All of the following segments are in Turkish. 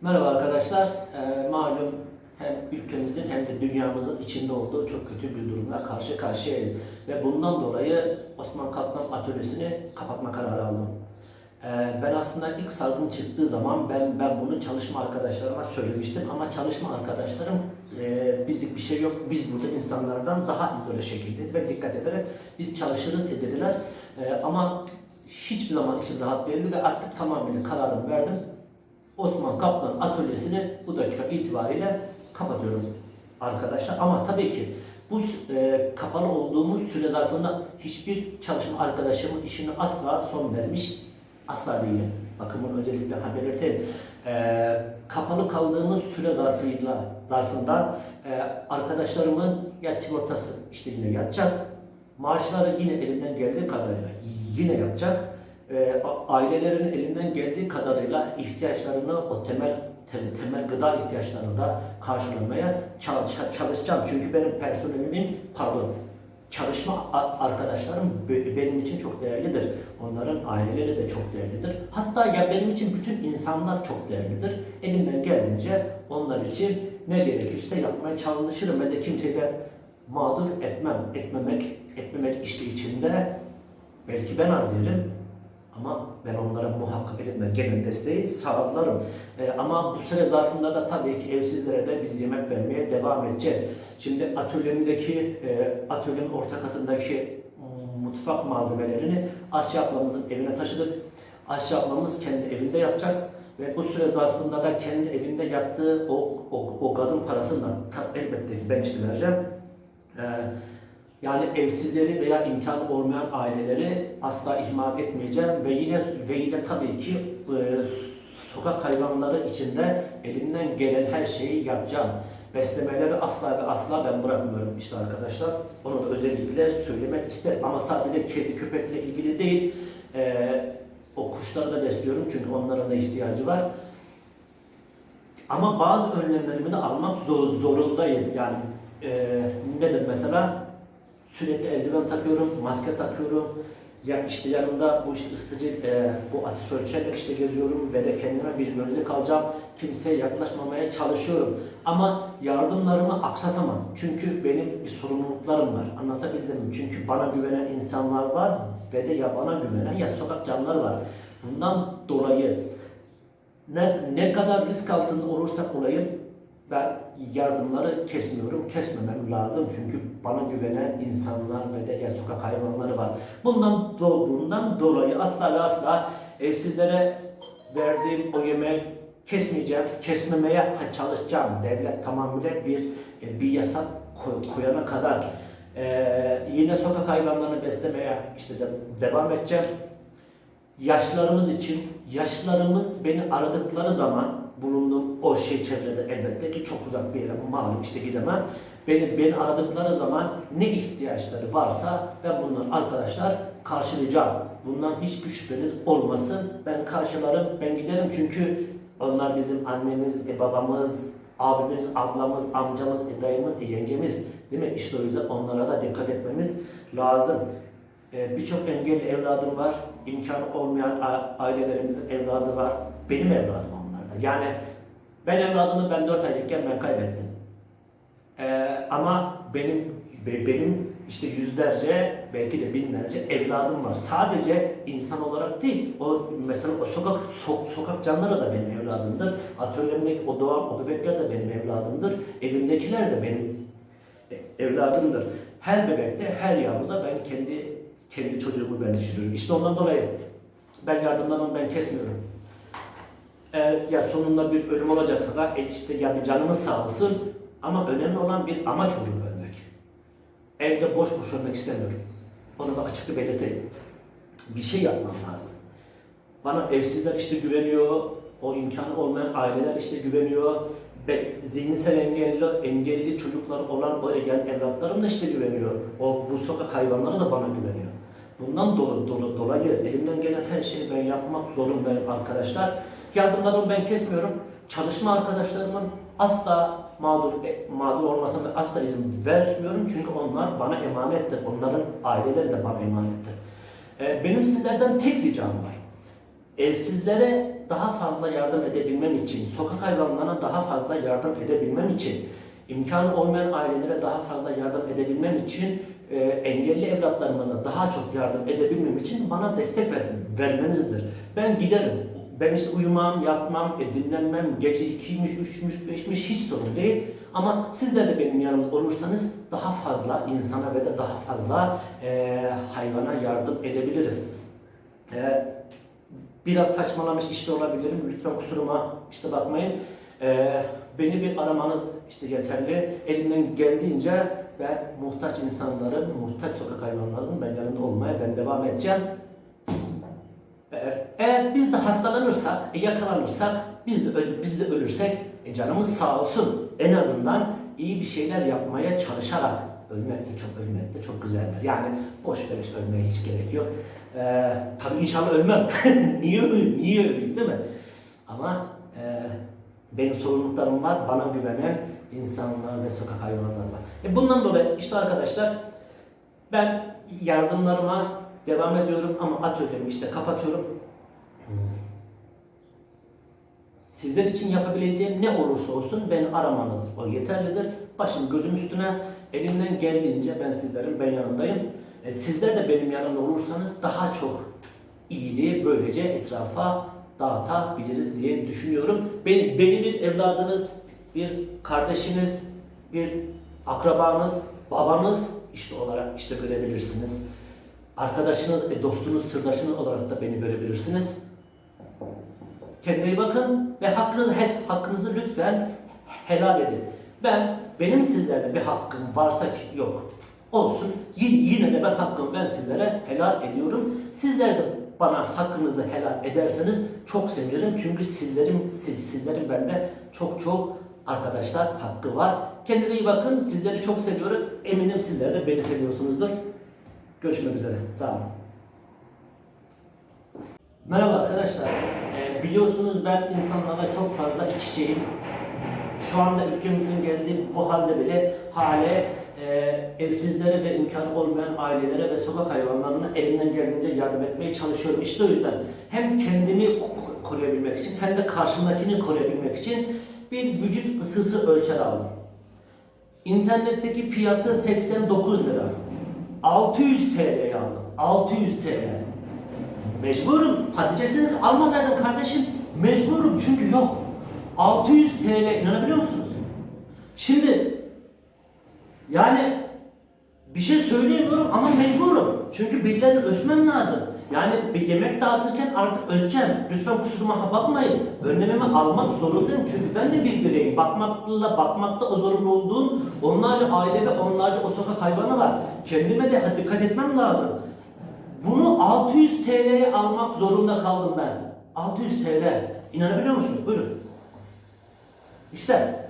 Merhaba arkadaşlar. Ee, malum hem ülkemizin hem de dünyamızın içinde olduğu çok kötü bir durumla karşı karşıyayız. Ve bundan dolayı Osman Kaplan Atölyesi'ni kapatma kararı aldım. Ee, ben aslında ilk salgın çıktığı zaman ben ben bunu çalışma arkadaşlarıma söylemiştim ama çalışma arkadaşlarım e, bizlik bir şey yok. Biz burada insanlardan daha izole şekildeyiz ve dikkat ederek biz çalışırız dediler. Ee, ama hiçbir zaman için rahat değildi ve artık tamamıyla kararımı verdim. Osman Kaplan atölyesini bu dakika itibariyle kapatıyorum arkadaşlar. Ama tabii ki bu e, kapalı olduğumuz süre zarfında hiçbir çalışma arkadaşımın işini asla son vermiş asla değilim. Bakın bunu özellikle ha belirteyim. E, kapalı kaldığımız süre zarfıyla zarfında e, arkadaşlarımın ya sigortası işte yine yatacak, maaşları yine elinden geldiği kadarıyla yine yatacak e, a- ailelerinin elinden geldiği kadarıyla ihtiyaçlarını o temel te- temel gıda ihtiyaçlarını da karşılamaya çal- ça- çalışacağım. Çünkü benim personelimin pardon çalışma arkadaşlarım be- benim için çok değerlidir. Onların aileleri de çok değerlidir. Hatta ya benim için bütün insanlar çok değerlidir. Elimden geldiğince onlar için ne gerekirse yapmaya çalışırım ve de kimseyi de mağdur etmem, etmemek, etmemek işte içinde belki ben az yerim ama ben onlara muhakkak elimden gelen desteği sağlarım. Ee, ama bu süre zarfında da tabii ki evsizlere de biz yemek vermeye devam edeceğiz. Şimdi atölyemdeki, e, atölyenin orta katındaki mm, mutfak malzemelerini aşçı ablamızın evine taşıdık. Aşçı ablamız kendi evinde yapacak ve bu süre zarfında da kendi evinde yaptığı o, o, o gazın parasını da ta- elbette ben işte vereceğim. Ee, yani evsizleri veya imkanı olmayan aileleri asla ihmal etmeyeceğim ve yine ve yine tabii ki e, sokak hayvanları içinde elimden gelen her şeyi yapacağım. Beslemeleri asla ve asla ben bırakmıyorum işte arkadaşlar. Onu da özellikle söylemek isterim. Ama sadece kedi köpekle ilgili değil. e, o kuşları da besliyorum çünkü onların da ihtiyacı var. Ama bazı önlemlerimi de almak zor, zorundayım. Yani e, nedir mesela? Sürekli eldiven takıyorum, maske takıyorum. Ya işte yanımda bu işte ısıtıcı, e, bu ateş ölçerle işte geziyorum ve de kendime bir gözlük alacağım. Kimseye yaklaşmamaya çalışıyorum. Ama yardımlarımı aksatamam. Çünkü benim bir sorumluluklarım var. Anlatabildim mi? Çünkü bana güvenen insanlar var ve de ya bana güvenen ya sokak canlıları var. Bundan dolayı ne, ne kadar risk altında olursak olayım ben yardımları kesmiyorum, kesmemem lazım çünkü bana güvenen insanlar ve de ya sokak hayvanları var. Bundan, do- bundan dolayı asla ve asla evsizlere verdiğim o yemeği kesmeyeceğim, kesmemeye çalışacağım. Devlet tamamıyla bir e, bir yasak koy- koyana kadar Ee, yine sokak hayvanlarını beslemeye işte de, devam edeceğim yaşlarımız için, yaşlarımız beni aradıkları zaman bulunduğum o şey çevrede elbette ki çok uzak bir yere malum işte gidemem. Beni, beni aradıkları zaman ne ihtiyaçları varsa ben bunları arkadaşlar karşılayacağım. Bundan hiçbir şüpheniz olmasın. Ben karşılarım, ben giderim çünkü onlar bizim annemiz, e, babamız, abimiz, ablamız, amcamız, e, dayımız, e, yengemiz değil mi? İşte o yüzden onlara da dikkat etmemiz lazım. Ee, Birçok engelli evladım var. İmkanı olmayan ailelerimizin evladı var. Benim evladım onlar da. Yani ben evladımı ben 4 aylıkken ben kaybettim. Ee, ama benim be- benim işte yüzlerce belki de binlerce evladım var. Sadece insan olarak değil. O mesela o sokak so- sokak canları da benim evladımdır. Atölyemdeki o doğan o bebekler de benim evladımdır. Evimdekiler de benim e, evladımdır. Her bebekte, her yavruda ben kendi kendi çocuğumu ben düşünüyorum. İşte ondan dolayı ben yardımlarımı ben kesmiyorum. Eğer ya sonunda bir ölüm olacaksa da e işte ya bir canımız sağ olsun ama önemli olan bir amaç uğruna ölmek. Evde boş boş ölmek istemiyorum. Onu da açıkça belirteyim. Bir şey yapmam lazım. Bana evsizler işte güveniyor, o imkanı olmayan aileler işte güveniyor. Ve zihinsel engelli, engelli çocuklar olan o gelen evlatlarım da işte güveniyor. O bu sokak hayvanları da bana güveniyor. Bundan dolu, dolu, dolayı elimden gelen her şeyi ben yapmak zorundayım arkadaşlar. Yardımlarımı ben kesmiyorum. Çalışma arkadaşlarımın asla mağdur e, mağdur olmasına asla izin vermiyorum çünkü onlar bana emanettir. Onların aileleri de bana emanettir. Ee, benim sizlerden tek ricam var. Evsizlere daha fazla yardım edebilmem için, sokak hayvanlarına daha fazla yardım edebilmem için, imkanı olmayan ailelere daha fazla yardım edebilmem için, e, engelli evlatlarımıza daha çok yardım edebilmem için bana destek ver, vermenizdir. Ben giderim. Ben işte uyumam, yatmam, e, dinlenmem, gece ikiymiş, üçmüş, beşmiş hiç sorun değil. Ama sizler de benim yanımda olursanız daha fazla insana ve de daha fazla e, hayvana yardım edebiliriz. E, biraz saçmalamış işte olabilirim. Lütfen kusuruma işte bakmayın. E, beni bir aramanız işte yeterli. Elimden geldiğince ben muhtaç insanların, muhtaç sokak hayvanlarının ben yanında olmaya ben devam edeceğim. Eğer, eğer biz de hastalanırsak, e, yakalanırsak, biz de, biz de ölürsek e, canımız sağ olsun. En azından iyi bir şeyler yapmaya çalışarak ölmek de çok ölmek de çok güzeldir. Yani boş beleş ölmeye hiç gerek yok. Ee, tabii inşallah ölmem. niye öleyim? Niye öleyim değil mi? Ama e, benim sorumluluklarım var. Bana güvenen insanlar ve sokak hayvanlar var. E bundan dolayı işte arkadaşlar ben yardımlarıma devam ediyorum ama atölyemi işte kapatıyorum. Sizler için yapabileceğim ne olursa olsun beni aramanız o yeterlidir. Başım gözüm üstüne elimden geldiğince ben sizlerin ben yanındayım. E, sizler de benim yanımda olursanız daha çok iyiliği böylece etrafa dağıtabiliriz diye düşünüyorum. Beni, beni bir evladınız, bir kardeşiniz, bir akrabanız, babanız işte olarak işte görebilirsiniz. Arkadaşınız, e, dostunuz, sırdaşınız olarak da beni görebilirsiniz. Kendine bakın ve hakkınızı, hakkınızı lütfen helal edin. Ben, benim sizlerde bir hakkım varsa ki yok. Olsun. Yine de ben hakkımı ben sizlere helal ediyorum. Sizler de bana hakkınızı helal ederseniz çok sevinirim. Çünkü sizlerin, siz, sizlerin bende çok çok arkadaşlar hakkı var. Kendinize iyi bakın. Sizleri çok seviyorum. Eminim sizler de beni seviyorsunuzdur. Görüşmek üzere. Sağ olun. Merhaba arkadaşlar. Ee, biliyorsunuz ben insanlara çok fazla iç içeyim. Şu anda ülkemizin geldiği bu halde bile hale e, evsizlere ve imkanı olmayan ailelere ve sokak hayvanlarına elimden geldiğince yardım etmeye çalışıyorum. İşte o yüzden hem kendimi ko- koruyabilmek için hem de karşımdakini koruyabilmek için bir vücut ısısı ölçer aldım. İnternetteki fiyatı 89 lira. 600 TL'ye aldım. 600 TL. Mecburum. Diyeceksiniz ki, almasaydın kardeşim. Mecburum çünkü yok. 600 TL inanabiliyor musunuz? Şimdi yani bir şey söyleyemiyorum ama mecburum. Çünkü birilerini ölçmem lazım. Yani bir yemek dağıtırken artık ölçeceğim. Lütfen kusuruma bakmayın. Önlememi almak zorundayım. Çünkü ben de bir bireyim. Bakmakla bakmakta o zorunlu olduğum onlarca aile ve onlarca o sokak hayvanı var. Kendime de dikkat etmem lazım. Bunu 600 TL'ye almak zorunda kaldım ben. 600 TL. İnanabiliyor musunuz? Buyurun. İşte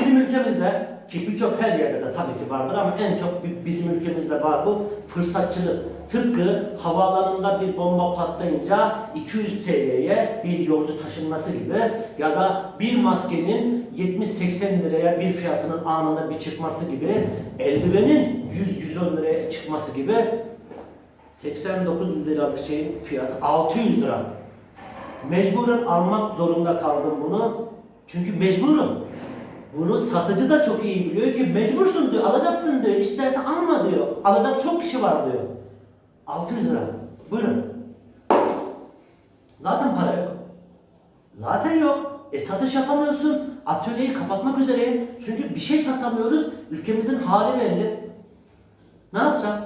bizim ülkemizde ki birçok her yerde de tabii ki vardır ama en çok bi- bizim ülkemizde var bu fırsatçılık. Tıpkı havaalanında bir bomba patlayınca 200 TL'ye bir yolcu taşınması gibi ya da bir maskenin 70-80 liraya bir fiyatının anında bir çıkması gibi eldivenin 100-110 liraya çıkması gibi 89 liralık şeyin fiyatı 600 lira. Mecburen almak zorunda kaldım bunu. Çünkü mecburum. Bunu satıcı da çok iyi biliyor ki mecbursun diyor, alacaksın diyor, istersen alma diyor. Alacak çok kişi var diyor. 600 lira. Buyurun. Zaten para yok. Zaten yok. E satış yapamıyorsun. Atölyeyi kapatmak üzereyim. Çünkü bir şey satamıyoruz. Ülkemizin hali belli. Ne yapacağım?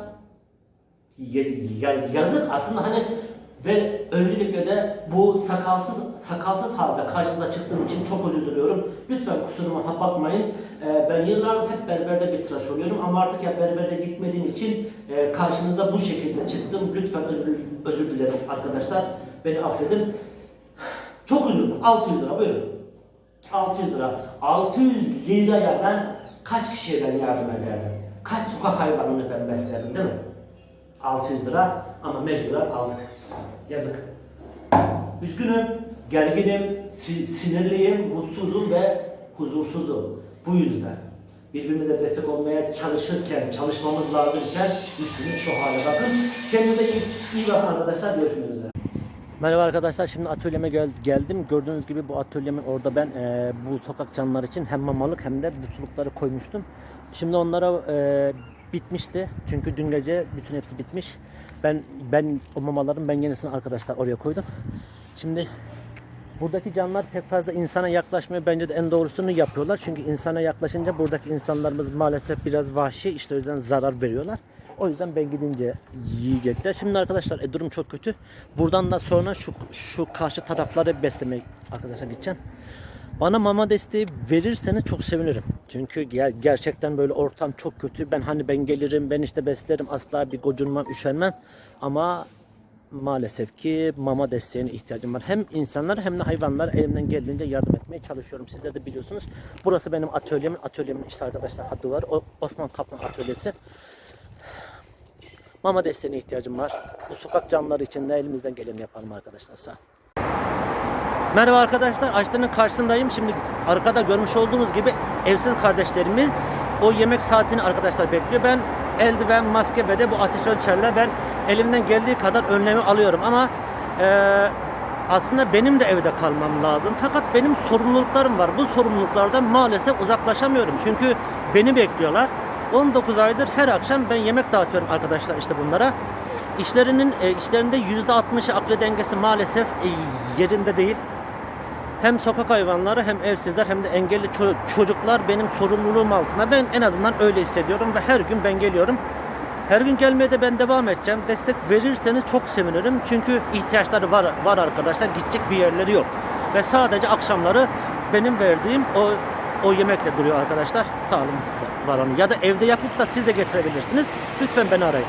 Ya- ya- yazık aslında hani ve öncelikle de bu sakalsız sakalsız halde karşınıza çıktığım için çok özür diliyorum. Lütfen kusuruma bakmayın. Ee, ben yıllardır hep berberde bir tıraş oluyorum ama artık ya berberde gitmediğim için e, karşınıza bu şekilde çıktım. Lütfen özür, özür dilerim arkadaşlar. Beni affedin. Çok üzüldüm. 600 lira buyurun. 600 lira. 600 liraya ben kaç kişiye ben yardım ederdim? Kaç sokak hayvanını ben beslerdim değil mi? 600 lira ama mecburen aldık. Yazık. Üzgünüm, gerginim, si- sinirliyim, mutsuzum ve huzursuzum. Bu yüzden birbirimize destek olmaya çalışırken, çalışmamız lazımken üstünün şu hale bakın. Kendinize iyi, iyi bakın arkadaşlar. Görüşmek üzere. Merhaba arkadaşlar. Şimdi atölyeme gel- geldim. Gördüğünüz gibi bu atölyemin orada ben e, bu sokak canlıları için hem mamalık hem de bu sulukları koymuştum. Şimdi onlara e, bitmişti. Çünkü dün gece bütün hepsi bitmiş. Ben ben o mamaların ben yenisini arkadaşlar oraya koydum. Şimdi buradaki canlılar pek fazla insana yaklaşmıyor. Bence de en doğrusunu yapıyorlar. Çünkü insana yaklaşınca buradaki insanlarımız maalesef biraz vahşi. İşte o yüzden zarar veriyorlar. O yüzden ben gidince yiyecekler. Şimdi arkadaşlar e, durum çok kötü. Buradan da sonra şu şu karşı tarafları beslemeye arkadaşlar gideceğim. Bana mama desteği verirseniz çok sevinirim. Çünkü ger- gerçekten böyle ortam çok kötü. Ben hani ben gelirim, ben işte beslerim. Asla bir gocunmam, üşenmem. Ama maalesef ki mama desteğine ihtiyacım var. Hem insanlar hem de hayvanlar elimden geldiğince yardım etmeye çalışıyorum. Sizler de biliyorsunuz. Burası benim atölyemin. Atölyemin işte arkadaşlar adı var. O Osman Kaplan Atölyesi. Mama desteğine ihtiyacım var. Bu sokak canlıları için de elimizden geleni yapalım arkadaşlar. Sağ. Merhaba arkadaşlar. Açlının karşısındayım. Şimdi arkada görmüş olduğunuz gibi evsiz kardeşlerimiz o yemek saatini arkadaşlar bekliyor. Ben eldiven, maske ve de bu ateş ölçerle ben elimden geldiği kadar önlemi alıyorum ama eee, aslında benim de evde kalmam lazım. Fakat benim sorumluluklarım var. Bu sorumluluklardan maalesef uzaklaşamıyorum. Çünkü beni bekliyorlar. 19 aydır her akşam ben yemek dağıtıyorum arkadaşlar işte bunlara. İşlerinin e, işlerinde %60'ı akli dengesi maalesef e, yerinde değil. Hem sokak hayvanları hem evsizler hem de engelli ço- çocuklar benim sorumluluğum altında. Ben en azından öyle hissediyorum ve her gün ben geliyorum. Her gün gelmeye de ben devam edeceğim. Destek verirseniz çok sevinirim. Çünkü ihtiyaçları var var arkadaşlar. Gidecek bir yerleri yok. Ve sadece akşamları benim verdiğim o o yemekle duruyor arkadaşlar. Sağ olun var olun. Ya da evde yapıp da siz de getirebilirsiniz. Lütfen beni arayın.